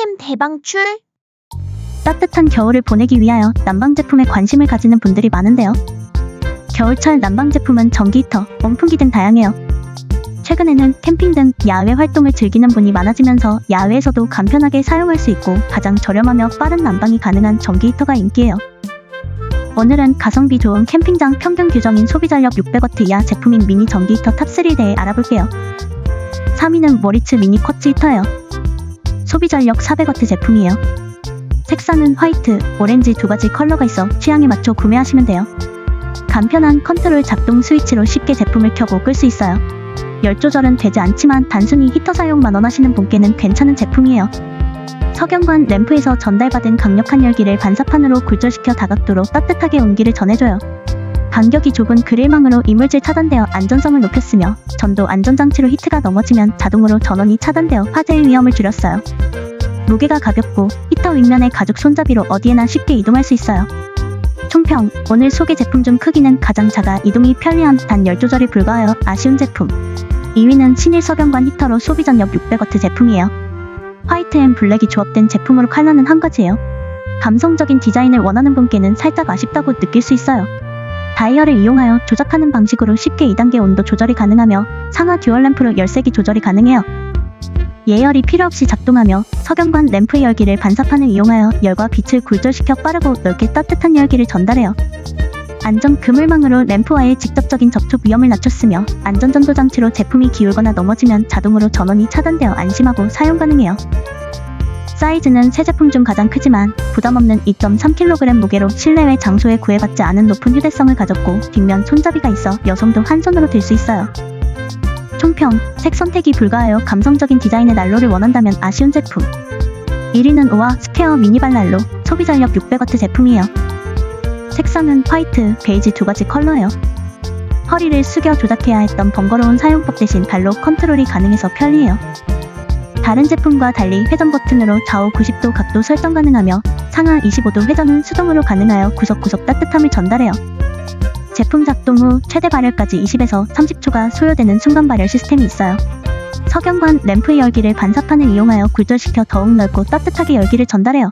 아이템 대방출? 따뜻한 겨울을 보내기 위하여 난방 제품에 관심을 가지는 분들이 많은데요. 겨울철 난방 제품은 전기 히터, 원풍기 등 다양해요. 최근에는 캠핑 등 야외 활동을 즐기는 분이 많아지면서 야외에서도 간편하게 사용할 수 있고 가장 저렴하며 빠른 난방이 가능한 전기 히터가 인기예요. 오늘은 가성비 좋은 캠핑장 평균 규정인 소비전력 600W 이하 제품인 미니 전기 히터 탑3에 대해 알아볼게요. 3위는 모리츠 미니 쿼츠 히터예요. 소비전력 400W 제품이에요. 색상은 화이트, 오렌지 두 가지 컬러가 있어 취향에 맞춰 구매하시면 돼요. 간편한 컨트롤 작동 스위치로 쉽게 제품을 켜고 끌 수 있어요. 열 조절은 되지 않지만 단순히 히터 사용만 원하시는 분께는 괜찮은 제품이에요. 석영관 램프에서 전달받은 강력한 열기를 반사판으로 굴절시켜 다각도로 따뜻하게 온기를 전해줘요. 간격이 좁은 그릴망으로 이물질 차단되어 안전성을 높였으며 전도 안전장치로 히트가 넘어지면 자동으로 전원이 차단되어 화재의 위험을 줄였어요. 무게가 가볍고 히터 윗면에 가죽 손잡이로 어디에나 쉽게 이동할 수 있어요. 총평, 오늘 소개 제품 중 크기는 가장 작아 이동이 편리함 단열 조절이 불가하여 아쉬운 제품. 2위는 신일 석영관 히터로 소비 전력 600W 제품이에요. 화이트 앤 블랙이 조합된 제품으로 컬러는 한 가지예요. 감성적인 디자인을 원하는 분께는 살짝 아쉽다고 느낄 수 있어요. 다이얼을 이용하여 조작하는 방식으로 쉽게 2단계 온도 조절이 가능하며 상하 듀얼 램프로 열색이 조절이 가능해요. 예열이 필요 없이 작동하며 석영관 램프의 열기를 반사판을 이용하여 열과 빛을 굴절시켜 빠르고 넓게 따뜻한 열기를 전달해요. 안전 그물망으로 램프와의 직접적인 접촉 위험을 낮췄으며 안전전도 장치로 제품이 기울거나 넘어지면 자동으로 전원이 차단되어 안심하고 사용 가능해요. 사이즈는 새 제품 중 가장 크지만 부담없는 2.3kg 무게로 실내외 장소에 구애받지 않은 높은 휴대성을 가졌고 뒷면 손잡이가 있어 여성도 한 손으로 들 수 있어요. 총평, 색 선택이 불가하여 감성적인 디자인의 난로를 원한다면 아쉬운 제품. 1위는 오와 스퀘어 미니발 난로, 소비 전력 600W 제품이에요. 색상은 화이트, 베이지 두 가지 컬러예요. 허리를 숙여 조작해야 했던 번거로운 사용법 대신 발로 컨트롤이 가능해서 편리해요. 다른 제품과 달리 회전 버튼으로 좌우 90도 각도 설정 가능하며 상하 25도 회전은 수동으로 가능하여 구석구석 따뜻함을 전달해요. 제품 작동 후 최대 발열까지 20에서 30초가 소요되는 순간 발열 시스템이 있어요. 석영관 램프의 열기를 반사판을 이용하여 굴절시켜 더욱 넓고 따뜻하게 열기를 전달해요.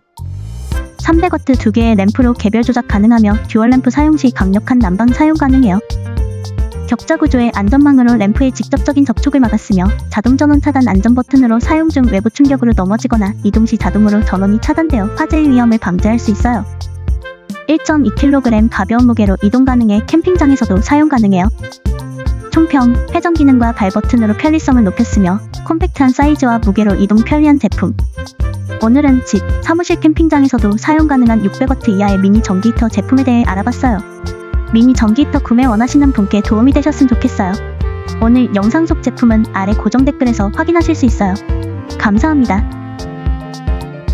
300W 두 개의 램프로 개별 조작 가능하며 듀얼 램프 사용 시 강력한 난방 사용 가능해요. 격자 구조의 안전망으로 램프의 직접적인 접촉을 막았으며 자동 전원 차단 안전 버튼으로 사용 중 외부 충격으로 넘어지거나 이동 시 자동으로 전원이 차단되어 화재의 위험을 방지할 수 있어요. 1.2kg 가벼운 무게로 이동 가능해 캠핑장에서도 사용 가능해요. 총평, 회전 기능과 발 버튼으로 편리성을 높였으며 콤팩트한 사이즈와 무게로 이동 편리한 제품. 오늘은 집, 사무실 캠핑장에서도 사용 가능한 600W 이하의 미니 전기 히터 제품에 대해 알아봤어요. 미니 전기 히터 구매 원하시는 분께 도움이 되셨으면 좋겠어요. 오늘 영상 속 제품은 아래 고정 댓글에서 확인하실 수 있어요. 감사합니다.